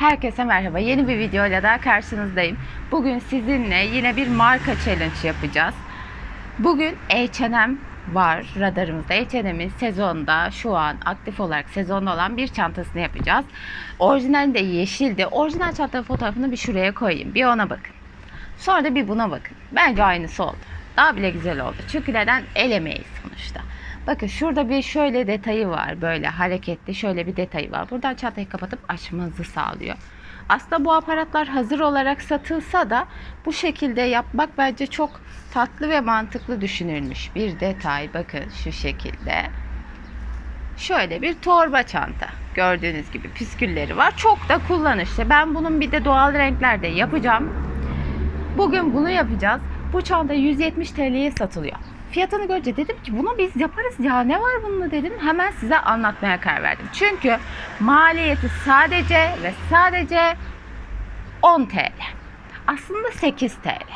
Herkese merhaba. Yeni bir videoyla daha karşınızdayım. Bugün sizinle yine bir marka challenge yapacağız. Bugün H&M var radarımızda. H&M'in sezonda şu an aktif olarak sezonda olan bir çantasını yapacağız. Orijinali de yeşildi. Orijinal çantanın fotoğrafını bir şuraya koyayım. Bir ona bakın. Sonra da bir buna bakın. Bence aynısı oldu. Daha bile güzel oldu. Çünkü neden? El emeği sonuçta. Bakın şurada bir şöyle detayı var. Böyle hareketli şöyle bir detayı var. Buradan çantayı kapatıp açmanızı sağlıyor. Aslında bu aparatlar hazır olarak satılsa da bu şekilde yapmak bence çok tatlı ve mantıklı düşünülmüş bir detay. Bakın şu şekilde. Şöyle bir torba çanta. Gördüğünüz gibi püskülleri var. Çok da kullanışlı. Ben bunun bir de doğal renklerde yapacağım. Bugün bunu yapacağız. Bu çanta 170 TL'ye satılıyor. Fiyatını görünce dedim ki bunu biz yaparız ya ne var bununla dedim. Hemen size anlatmaya karar verdim. Çünkü maliyeti sadece ve sadece 10 TL. Aslında 8 TL.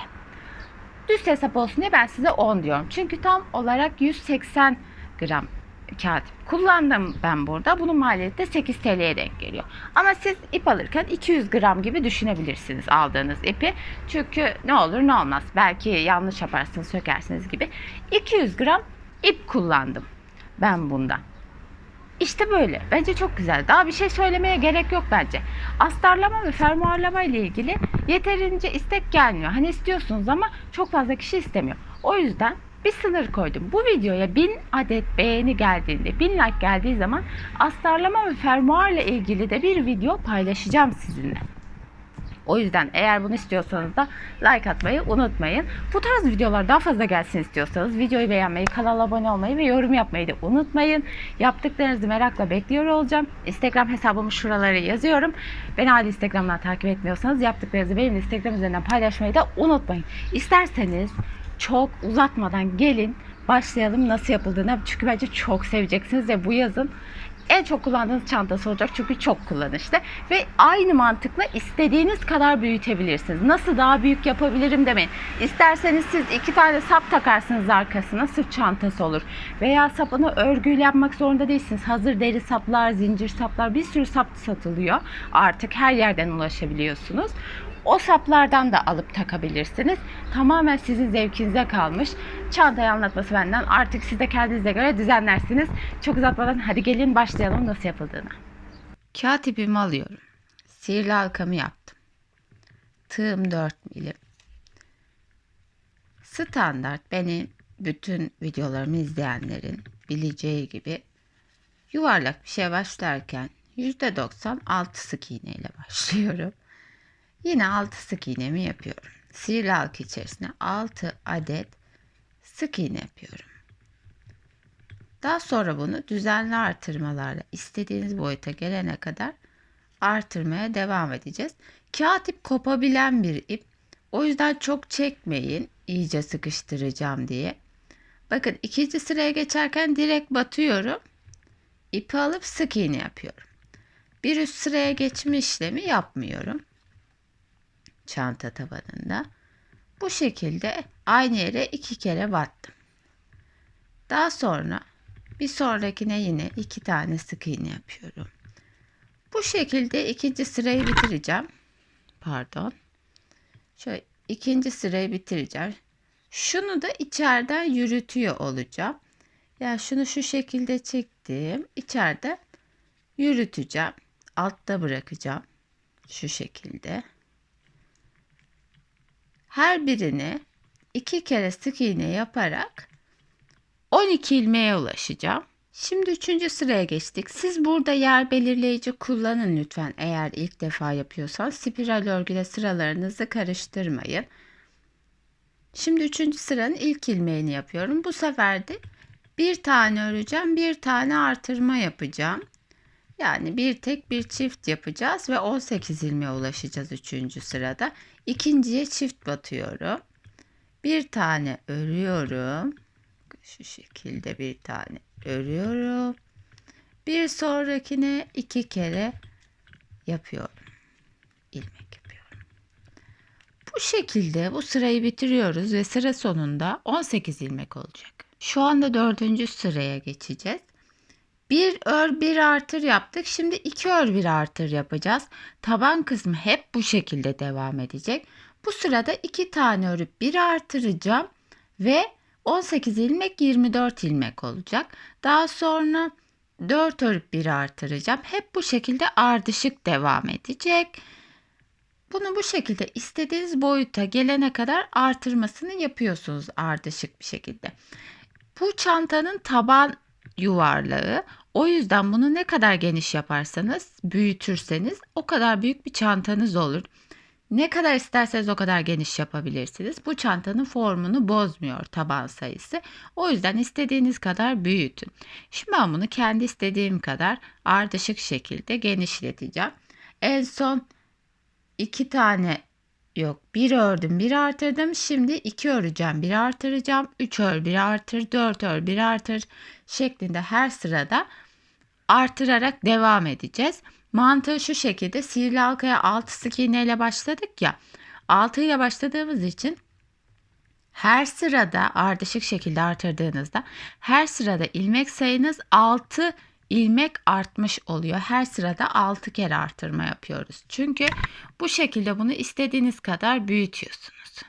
Düz hesap olsun diye ben size 10 diyorum. Çünkü tam olarak 180 gram kağıt kullandım ben burada. Bunun maliyeti de 8 TL'ye denk geliyor. Ama siz ip alırken 200 gram gibi düşünebilirsiniz aldığınız ipi. Çünkü ne olur ne olmaz. Belki yanlış yaparsınız, sökersiniz gibi. 200 gram ip kullandım ben bundan. İşte böyle. Bence çok güzel. Daha bir şey söylemeye gerek yok bence. Astarlama ve fermuarlama ile ilgili yeterince istek gelmiyor. Hani istiyorsunuz ama çok fazla kişi istemiyor. O yüzden bir sınır koydum. Bu videoya 1000 adet beğeni geldiğinde, 1000 like geldiği zaman astarlama ve fermuarla ilgili de bir video paylaşacağım sizinle. O yüzden eğer bunu istiyorsanız da like atmayı unutmayın. Bu tarz videolar daha fazla gelsin istiyorsanız videoyu beğenmeyi, kanala abone olmayı ve yorum yapmayı da unutmayın. Yaptıklarınızı merakla bekliyor olacağım. Instagram hesabımı şuralara yazıyorum. Beni hala Instagram'dan takip etmiyorsanız yaptıklarınızı benim Instagram üzerinden paylaşmayı da unutmayın. İsterseniz çok uzatmadan gelin başlayalım nasıl yapıldığına. Çünkü bence çok seveceksiniz ve bu yazın en çok kullandığınız çantası olacak çünkü çok kullanışlı ve aynı mantıkla istediğiniz kadar büyütebilirsiniz. Nasıl daha büyük yapabilirim demeyin. İsterseniz siz iki tane sap takarsınız arkasına sırt çantası olur. Veya sapını örgüyle yapmak zorunda değilsiniz. Hazır deri saplar, zincir saplar bir sürü sap satılıyor. Artık her yerden ulaşabiliyorsunuz. O saplardan da alıp takabilirsiniz. Tamamen sizin zevkinize kalmış. Çantayı anlatması benden. Artık siz de kendinize göre düzenlersiniz. Çok uzatmadan hadi gelin başlayalım nasıl yapıldığına. Kağıt ipimi alıyorum. Sihirli halkamı yaptım. Tığım 4 milim. Standart benim bütün videolarımı izleyenlerin bileceği gibi yuvarlak bir şey başlarken %90 altı sık iğne ile başlıyorum. Yine 6 sık iğnemi yapıyorum. Sihirli halka içerisine 6 adet sık iğne yapıyorum. Daha sonra bunu düzenli artırmalarla istediğiniz boyuta gelene kadar artırmaya devam edeceğiz. Kağıt ip kopabilen bir ip. O yüzden çok çekmeyin iyice sıkıştıracağım diye. Bakın ikinci sıraya geçerken direkt batıyorum. İpi alıp sık iğne yapıyorum. Bir üst sıraya geçme işlemi yapmıyorum çanta tabanında. Bu şekilde aynı yere iki kere battım. Daha sonra bir sonrakine yine iki tane sık iğne yapıyorum. Bu şekilde ikinci sırayı bitireceğim. Pardon. Şöyle ikinci sırayı bitireceğim. Şunu da içeriden yürütüyor olacağım. Yani şunu şu şekilde çektim. İçeride yürüteceğim. Altta bırakacağım. Şu şekilde. Her birine iki kere sık iğne yaparak 12 ilmeğe ulaşacağım. Şimdi üçüncü sıraya geçtik. Siz burada yer belirleyici kullanın lütfen eğer ilk defa yapıyorsanız. Spiral örgüde sıralarınızı karıştırmayın. Şimdi üçüncü sıranın ilk ilmeğini yapıyorum. Bu sefer de bir tane öreceğim, bir tane artırma yapacağım. Yani bir tek bir çift yapacağız ve 18 ilmeğe ulaşacağız üçüncü sırada. İkinciye çift batıyorum. Bir tane örüyorum. Şu şekilde bir tane örüyorum. Bir sonrakine iki kere yapıyorum. ilmek yapıyorum. Bu şekilde bu sırayı bitiriyoruz ve sıra sonunda 18 ilmek olacak. Şu anda dördüncü sıraya geçeceğiz. Bir ör bir artır yaptık. Şimdi iki ör bir artır yapacağız. Taban kısmı hep bu şekilde devam edecek. Bu sırada iki tane örüp bir artıracağım ve 18 ilmek 24 ilmek olacak. Daha sonra 4 örüp bir artıracağım. Hep bu şekilde ardışık devam edecek. Bunu bu şekilde istediğiniz boyuta gelene kadar artırmasını yapıyorsunuz ardışık bir şekilde. Bu çantanın taban yuvarlağı. O yüzden bunu ne kadar geniş yaparsanız, büyütürseniz o kadar büyük bir çantanız olur. Ne kadar isterseniz o kadar geniş yapabilirsiniz. Bu çantanın formunu bozmuyor taban sayısı. O yüzden istediğiniz kadar büyütün. Şimdi ben bunu kendi istediğim kadar ardışık şekilde genişleteceğim. En son iki tane yok bir ördüm bir artırdım. Şimdi iki öreceğim bir artıracağım. Üç ör bir artır dört ör bir artır şeklinde her sırada artırarak devam edeceğiz. Mantığı şu şekilde sihirli halkaya 6 sık iğne ile başladık ya. 6 ile başladığımız için her sırada ardışık şekilde artırdığınızda her sırada ilmek sayınız 6 ilmek artmış oluyor. Her sırada 6 kere artırma yapıyoruz. Çünkü bu şekilde bunu istediğiniz kadar büyütüyorsunuz.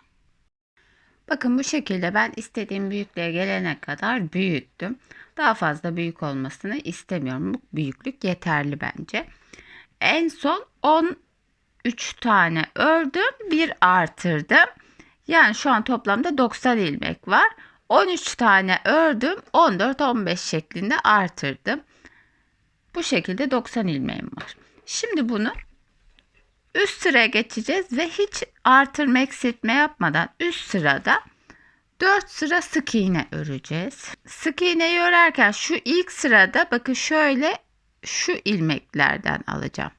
Bakın bu şekilde ben istediğim büyüklüğe gelene kadar büyüttüm. Daha fazla büyük olmasını istemiyorum. Bu büyüklük yeterli bence. En son 13 tane ördüm. Bir artırdım. Yani şu an toplamda 90 ilmek var. 13 tane ördüm. 14-15 şeklinde artırdım. Bu şekilde 90 ilmeğim var. Şimdi bunu üst sıraya geçeceğiz ve hiç artırma eksiltme yapmadan üst sırada 4 sıra sık iğne öreceğiz. Sık iğneyi örerken şu ilk sırada bakın şöyle şu ilmeklerden alacağım.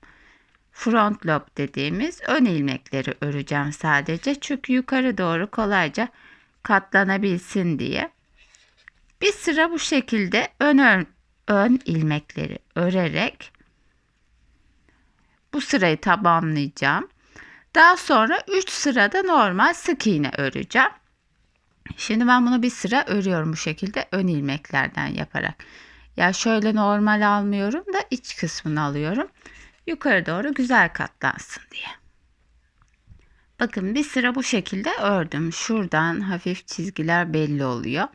Front lob dediğimiz ön ilmekleri öreceğim sadece. Çünkü yukarı doğru kolayca katlanabilsin diye. Bir sıra bu şekilde ön, ön, ilmekleri örerek bu sırayı tamamlayacağım. Daha sonra 3 sırada normal sık iğne öreceğim. Şimdi ben bunu bir sıra örüyorum bu şekilde ön ilmeklerden yaparak. Ya şöyle normal almıyorum da iç kısmını alıyorum. Yukarı doğru güzel katlansın diye. Bakın bir sıra bu şekilde ördüm. Şuradan hafif çizgiler belli oluyor.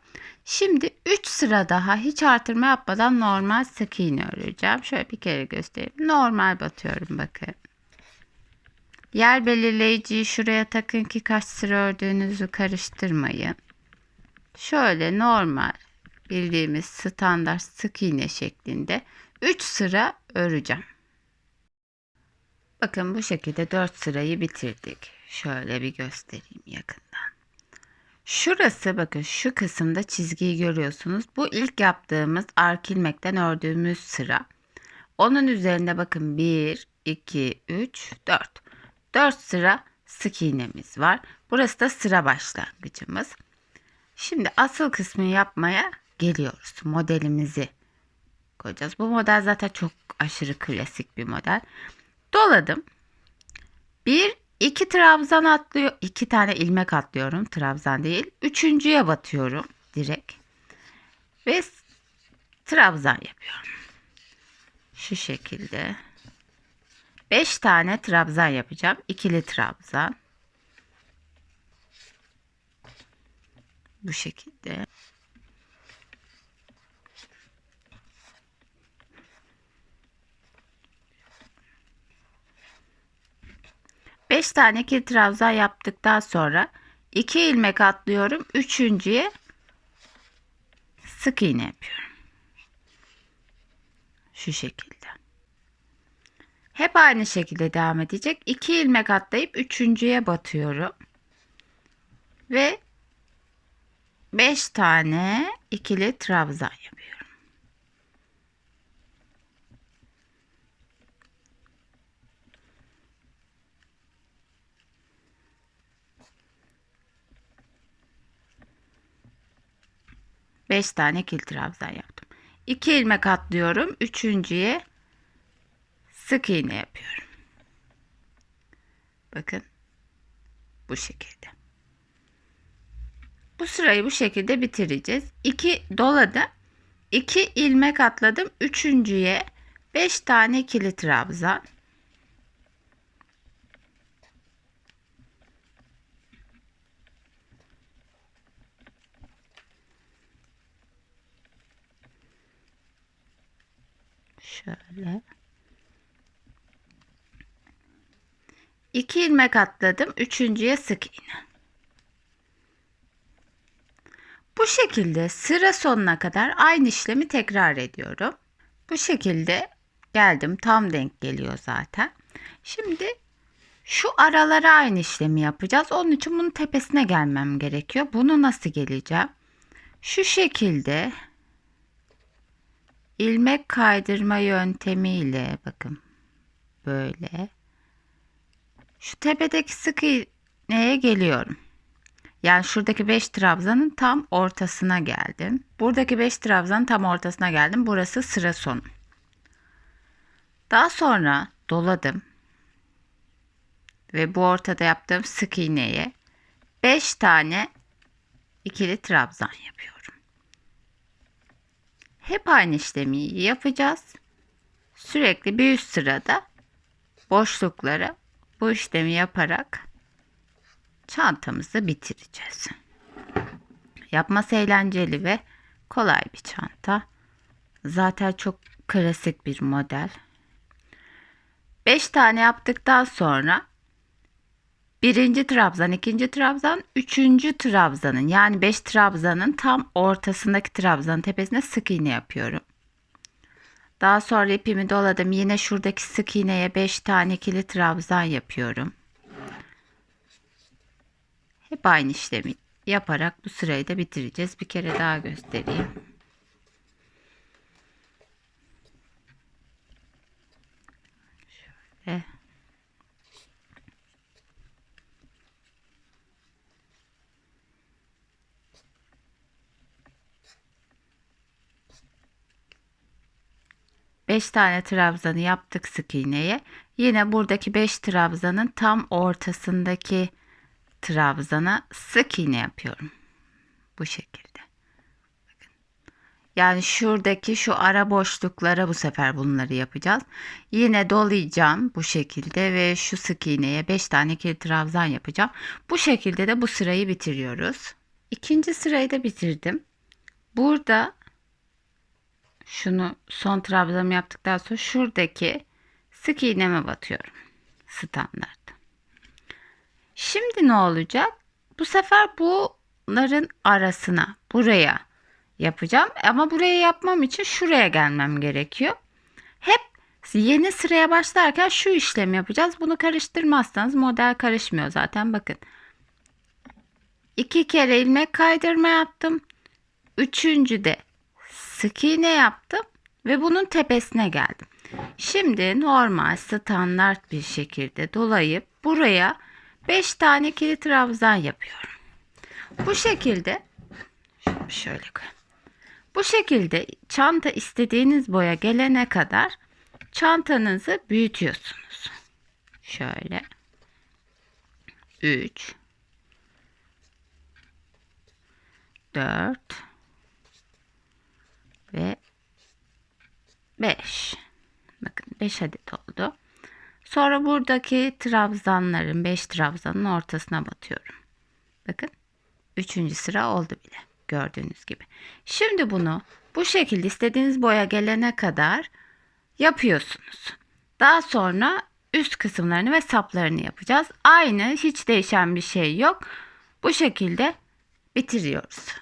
Şimdi 3 sıra daha hiç artırma yapmadan normal sık iğne öreceğim. Şöyle bir kere göstereyim. Normal batıyorum bakın. Yer belirleyiciyi şuraya takın ki kaç sıra ördüğünüzü karıştırmayın. Şöyle normal bildiğimiz standart sık iğne şeklinde 3 sıra öreceğim. Bakın bu şekilde 4 sırayı bitirdik. Şöyle bir göstereyim yakından. Şurası bakın şu kısımda çizgiyi görüyorsunuz. Bu ilk yaptığımız ark ilmekten ördüğümüz sıra. Onun üzerinde bakın 1, 2, 3, 4. 4 sıra sık iğnemiz var. Burası da sıra başlangıcımız. Şimdi asıl kısmını yapmaya geliyoruz. Modelimizi koyacağız. Bu model zaten çok aşırı klasik bir model. Doladım. Bir, iki trabzan atlıyor. iki tane ilmek atlıyorum. Trabzan değil. Üçüncüye batıyorum direkt. Ve trabzan yapıyorum. Şu şekilde. Beş tane trabzan yapacağım. İkili trabzan. Bu şekilde. Beş tane ikili trabzan yaptıktan sonra iki ilmek atlıyorum. Üçüncüye sık iğne yapıyorum. Şu şekilde. Hep aynı şekilde devam edecek. İki ilmek atlayıp üçüncüye batıyorum. Ve 5 tane ikili trabzan yapıyorum. Beş tane ikili trabzan yaptım. İki ilmek atlıyorum. Üçüncüye sık iğne yapıyorum. Bakın bu şekilde. Bu sırayı bu şekilde bitireceğiz. 2 doladı. 2 ilmek atladım. Üçüncüye 5 tane ikili trabzan. Şöyle. 2 ilmek atladım. Üçüncüye sık iğne. Bu şekilde sıra sonuna kadar aynı işlemi tekrar ediyorum. Bu şekilde geldim. Tam denk geliyor zaten. Şimdi şu aralara aynı işlemi yapacağız. Onun için bunun tepesine gelmem gerekiyor. Bunu nasıl geleceğim? Şu şekilde ilmek kaydırma yöntemiyle bakın böyle şu tepedeki sık iğneye geliyorum. Yani şuradaki 5 trabzanın tam ortasına geldim. Buradaki 5 trabzanın tam ortasına geldim. Burası sıra sonu. Daha sonra doladım. Ve bu ortada yaptığım sık iğneye 5 tane ikili trabzan yapıyorum. Hep aynı işlemi yapacağız. Sürekli bir üst sırada boşluklara bu işlemi yaparak çantamızı bitireceğiz. Yapması eğlenceli ve kolay bir çanta. Zaten çok klasik bir model. 5 tane yaptıktan sonra birinci trabzan, ikinci trabzan, üçüncü trabzanın yani 5 trabzanın tam ortasındaki trabzanın tepesine sık iğne yapıyorum. Daha sonra ipimi doladım. Yine şuradaki sık iğneye 5 tane ikili trabzan yapıyorum. Hep aynı işlemi yaparak bu sırayı da bitireceğiz. Bir kere daha göstereyim. 5 tane trabzanı yaptık sık iğneye. Yine buradaki 5 trabzanın tam ortasındaki trabzana sık iğne yapıyorum. Bu şekilde. Yani şuradaki şu ara boşluklara bu sefer bunları yapacağız. Yine dolayacağım bu şekilde ve şu sık iğneye 5 tane kilit trabzan yapacağım. Bu şekilde de bu sırayı bitiriyoruz. İkinci sırayı da bitirdim. Burada şunu son trabzanımı yaptıktan sonra şuradaki sık iğneme batıyorum. Standart. Şimdi ne olacak? Bu sefer bunların arasına buraya yapacağım. Ama buraya yapmam için şuraya gelmem gerekiyor. Hep yeni sıraya başlarken şu işlemi yapacağız. Bunu karıştırmazsanız model karışmıyor zaten. Bakın. iki kere ilmek kaydırma yaptım. Üçüncü de sık iğne yaptım ve bunun tepesine geldim. Şimdi normal standart bir şekilde dolayıp buraya 5 tane ikili trabzan yapıyorum. Bu şekilde şöyle Bu şekilde çanta istediğiniz boya gelene kadar çantanızı büyütüyorsunuz. Şöyle 3 4 ve 5 bakın 5 adet oldu. Sonra buradaki trabzanların 5 trabzanın ortasına batıyorum. Bakın 3. sıra oldu bile gördüğünüz gibi. Şimdi bunu bu şekilde istediğiniz boya gelene kadar yapıyorsunuz. Daha sonra üst kısımlarını ve saplarını yapacağız. Aynı hiç değişen bir şey yok. Bu şekilde bitiriyoruz.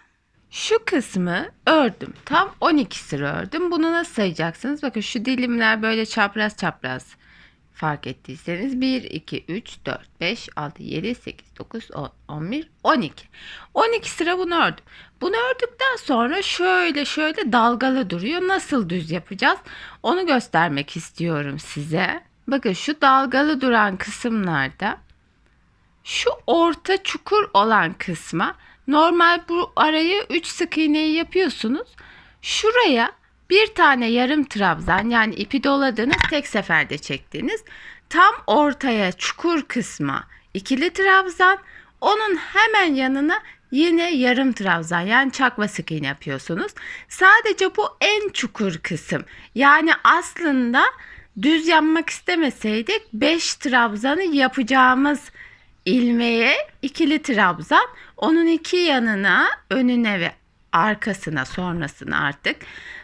Şu kısmı ördüm. Tam 12 sıra ördüm. Bunu nasıl sayacaksınız? Bakın şu dilimler böyle çapraz çapraz fark ettiyseniz 1, 2, 3, 4, 5, 6, 7, 8, 9, 10, 11, 12. 12 sıra bunu ördüm. Bunu ördükten sonra şöyle şöyle dalgalı duruyor. Nasıl düz yapacağız? Onu göstermek istiyorum size. Bakın şu dalgalı duran kısımlarda şu orta çukur olan kısma normal bu arayı 3 sık iğneyi yapıyorsunuz. Şuraya bir tane yarım trabzan yani ipi doladığınız tek seferde çektiğiniz tam ortaya çukur kısma ikili trabzan onun hemen yanına yine yarım trabzan yani çakma sık iğne yapıyorsunuz. Sadece bu en çukur kısım. Yani aslında düz yapmak istemeseydik 5 trabzanı yapacağımız ilmeğe ikili trabzan onun iki yanına önüne ve arkasına sonrasına artık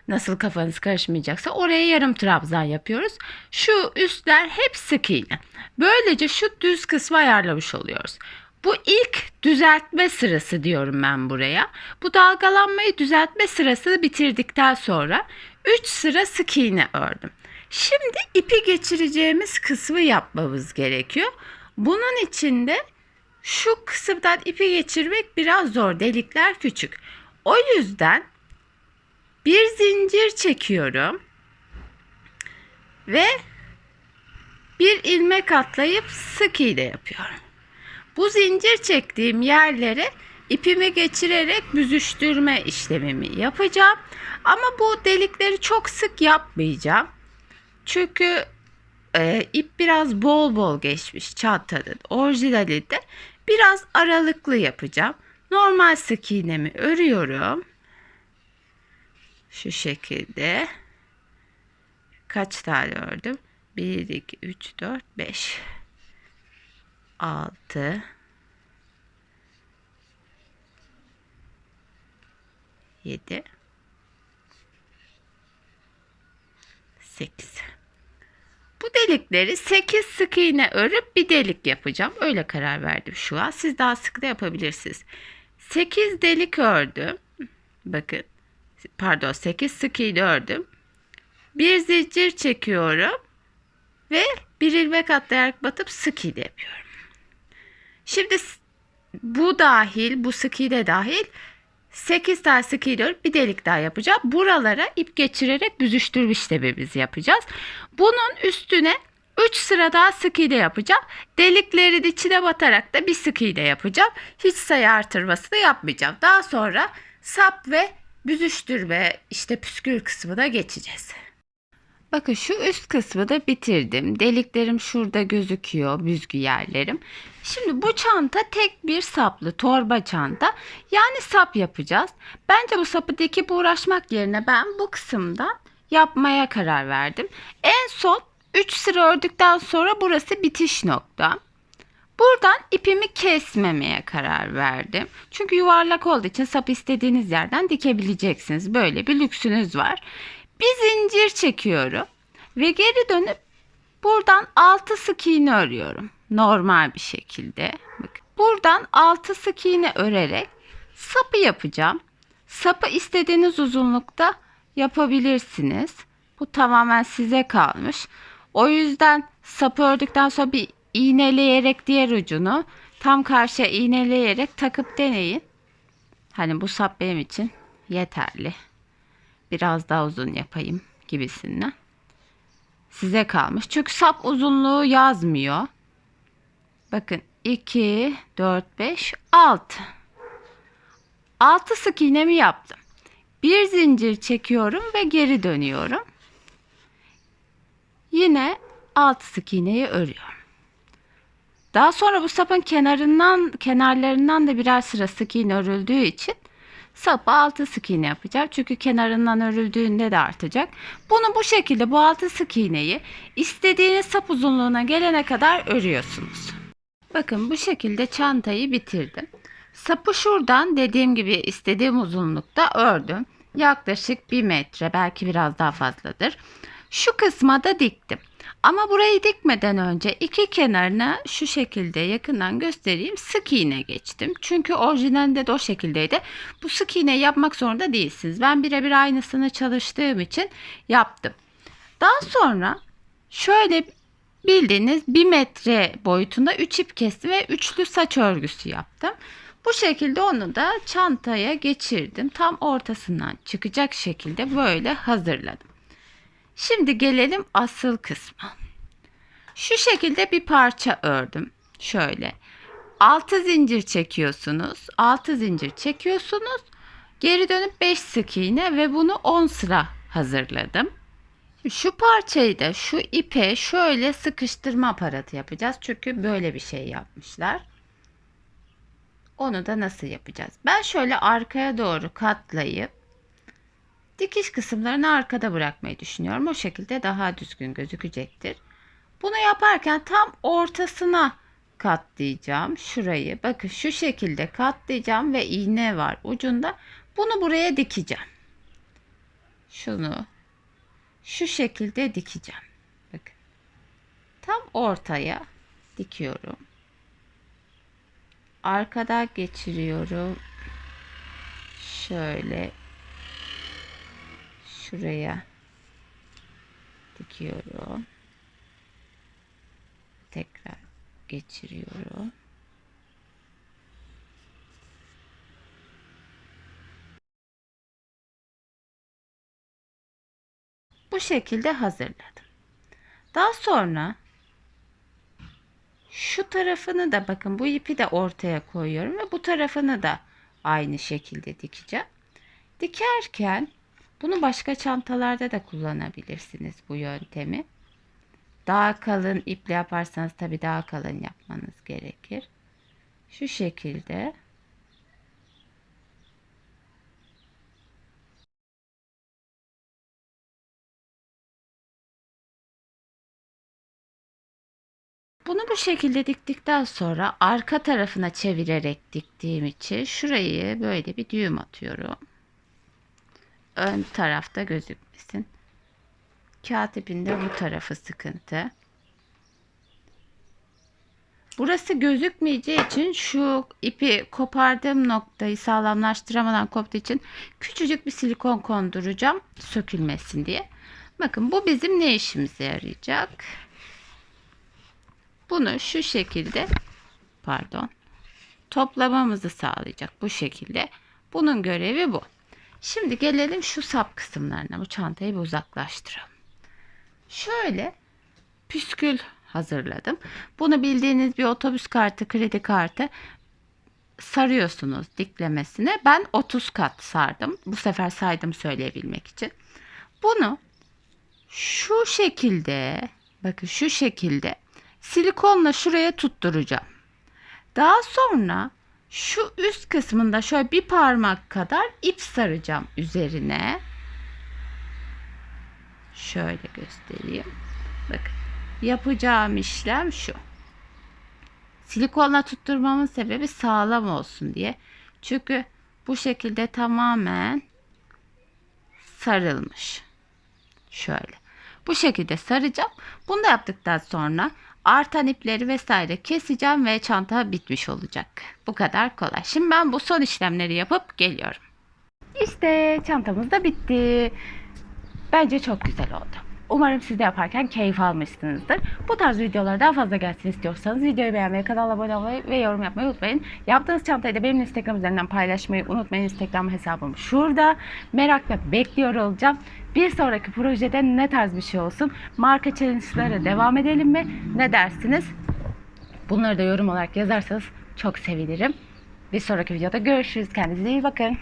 nasıl kafanız karışmayacaksa oraya yarım trabzan yapıyoruz. Şu üstler hep sık iğne. Böylece şu düz kısmı ayarlamış oluyoruz. Bu ilk düzeltme sırası diyorum ben buraya. Bu dalgalanmayı düzeltme sırasını bitirdikten sonra 3 sıra sık iğne ördüm. Şimdi ipi geçireceğimiz kısmı yapmamız gerekiyor. Bunun için de şu kısımdan ipi geçirmek biraz zor. Delikler küçük. O yüzden bir zincir çekiyorum ve bir ilmek atlayıp sık iğne yapıyorum. Bu zincir çektiğim yerlere ipimi geçirerek büzüştürme işlemimi yapacağım. Ama bu delikleri çok sık yapmayacağım. Çünkü e, ip biraz bol bol geçmiş çantanın orijinalinde. Biraz aralıklı yapacağım. Normal sık iğnemi örüyorum. Şu şekilde. Kaç tane ördüm? 1, 2, 3, 4, 5. 6 7 8 Bu delikleri 8 sık iğne örüp bir delik yapacağım. Öyle karar verdim şu an. Siz daha sık da yapabilirsiniz. 8 delik ördüm. Bakın. Pardon 8 sık iğne ördüm. Bir zincir çekiyorum ve bir ilmek atlayarak batıp sık iğne yapıyorum. Şimdi bu dahil, bu sık iğne dahil 8 tane sık iğne bir delik daha yapacağım. Buralara ip geçirerek büzüştürme işlemimizi yapacağız. Bunun üstüne 3 sıra daha sık iğne yapacağım. Deliklerin içine batarak da bir sık iğne yapacağım. Hiç sayı artırması da yapmayacağım. Daha sonra sap ve büzüştürme işte püskül kısmına geçeceğiz. Bakın şu üst kısmı da bitirdim. Deliklerim şurada gözüküyor, büzgü yerlerim. Şimdi bu çanta tek bir saplı torba çanta. Yani sap yapacağız. Bence bu sapı dikip uğraşmak yerine ben bu kısımdan yapmaya karar verdim. En son 3 sıra ördükten sonra burası bitiş nokta. Buradan ipimi kesmemeye karar verdim. Çünkü yuvarlak olduğu için sap istediğiniz yerden dikebileceksiniz. Böyle bir lüksünüz var. Bir zincir çekiyorum ve geri dönüp buradan 6 sık iğne örüyorum. Normal bir şekilde. Bakın. Buradan 6 sık iğne örerek sapı yapacağım. Sapı istediğiniz uzunlukta yapabilirsiniz. Bu tamamen size kalmış. O yüzden sapı ördükten sonra bir iğneleyerek diğer ucunu tam karşıya iğneleyerek takıp deneyin. Hani bu sap benim için yeterli biraz daha uzun yapayım gibisinden. Size kalmış. Çünkü sap uzunluğu yazmıyor. Bakın 2, 4, 5, 6. 6 sık iğnemi yaptım. Bir zincir çekiyorum ve geri dönüyorum. Yine 6 sık iğneyi örüyorum. Daha sonra bu sapın kenarından kenarlarından da birer sıra sık iğne örüldüğü için sapı 6 sık iğne yapacağım. Çünkü kenarından örüldüğünde de artacak. Bunu bu şekilde bu 6 sık iğneyi istediğiniz sap uzunluğuna gelene kadar örüyorsunuz. Bakın bu şekilde çantayı bitirdim. Sapı şuradan dediğim gibi istediğim uzunlukta ördüm. Yaklaşık 1 metre belki biraz daha fazladır. Şu kısma da diktim. Ama burayı dikmeden önce iki kenarına şu şekilde yakından göstereyim. Sık iğne geçtim. Çünkü orijinalinde de o şekildeydi. Bu sık iğne yapmak zorunda değilsiniz. Ben birebir aynısını çalıştığım için yaptım. Daha sonra şöyle bildiğiniz 1 metre boyutunda 3 ip kestim ve üçlü saç örgüsü yaptım. Bu şekilde onu da çantaya geçirdim. Tam ortasından çıkacak şekilde böyle hazırladım. Şimdi gelelim asıl kısma. Şu şekilde bir parça ördüm. Şöyle. 6 zincir çekiyorsunuz. 6 zincir çekiyorsunuz. Geri dönüp 5 sık iğne ve bunu 10 sıra hazırladım. Şu parçayı da şu ipe şöyle sıkıştırma aparatı yapacağız. Çünkü böyle bir şey yapmışlar. Onu da nasıl yapacağız? Ben şöyle arkaya doğru katlayıp dikiş kısımlarını arkada bırakmayı düşünüyorum. O şekilde daha düzgün gözükecektir. Bunu yaparken tam ortasına katlayacağım. Şurayı bakın şu şekilde katlayacağım ve iğne var ucunda. Bunu buraya dikeceğim. Şunu şu şekilde dikeceğim. Bakın. Tam ortaya dikiyorum. Arkada geçiriyorum. Şöyle şuraya dikiyorum. Tekrar geçiriyorum. Bu şekilde hazırladım. Daha sonra şu tarafını da bakın bu ipi de ortaya koyuyorum ve bu tarafını da aynı şekilde dikeceğim. Dikerken bunu başka çantalarda da kullanabilirsiniz bu yöntemi. Daha kalın iple yaparsanız tabii daha kalın yapmanız gerekir. Şu şekilde Bunu bu şekilde diktikten sonra arka tarafına çevirerek diktiğim için şurayı böyle bir düğüm atıyorum. Ön tarafta gözükmesin. Kağıt ipinde bu tarafı sıkıntı. Burası gözükmeyeceği için şu ipi kopardığım noktayı sağlamlaştıramadan koptuğu için küçücük bir silikon konduracağım sökülmesin diye. Bakın bu bizim ne işimize yarayacak? Bunu şu şekilde pardon toplamamızı sağlayacak bu şekilde. Bunun görevi bu. Şimdi gelelim şu sap kısımlarına. Bu çantayı bir uzaklaştıralım. Şöyle püskül hazırladım. Bunu bildiğiniz bir otobüs kartı, kredi kartı sarıyorsunuz diklemesine. Ben 30 kat sardım. Bu sefer saydım söyleyebilmek için. Bunu şu şekilde bakın şu şekilde silikonla şuraya tutturacağım. Daha sonra şu üst kısmında şöyle bir parmak kadar ip saracağım üzerine. Şöyle göstereyim. Bakın yapacağım işlem şu. Silikonla tutturmamın sebebi sağlam olsun diye. Çünkü bu şekilde tamamen sarılmış. Şöyle. Bu şekilde saracağım. Bunu da yaptıktan sonra artan ipleri vesaire keseceğim ve çanta bitmiş olacak. Bu kadar kolay. Şimdi ben bu son işlemleri yapıp geliyorum. İşte çantamız da bitti. Bence çok güzel oldu. Umarım siz de yaparken keyif almışsınızdır. Bu tarz videolar daha fazla gelsin istiyorsanız videoyu beğenmeyi, kanala abone olmayı ve yorum yapmayı unutmayın. Yaptığınız çantayı da benim Instagram üzerinden paylaşmayı unutmayın. Instagram hesabım şurada. Merakla bekliyor olacağım. Bir sonraki projede ne tarz bir şey olsun? Marka challenge'lara devam edelim mi? Ne dersiniz? Bunları da yorum olarak yazarsanız çok sevinirim. Bir sonraki videoda görüşürüz. Kendinize iyi bakın.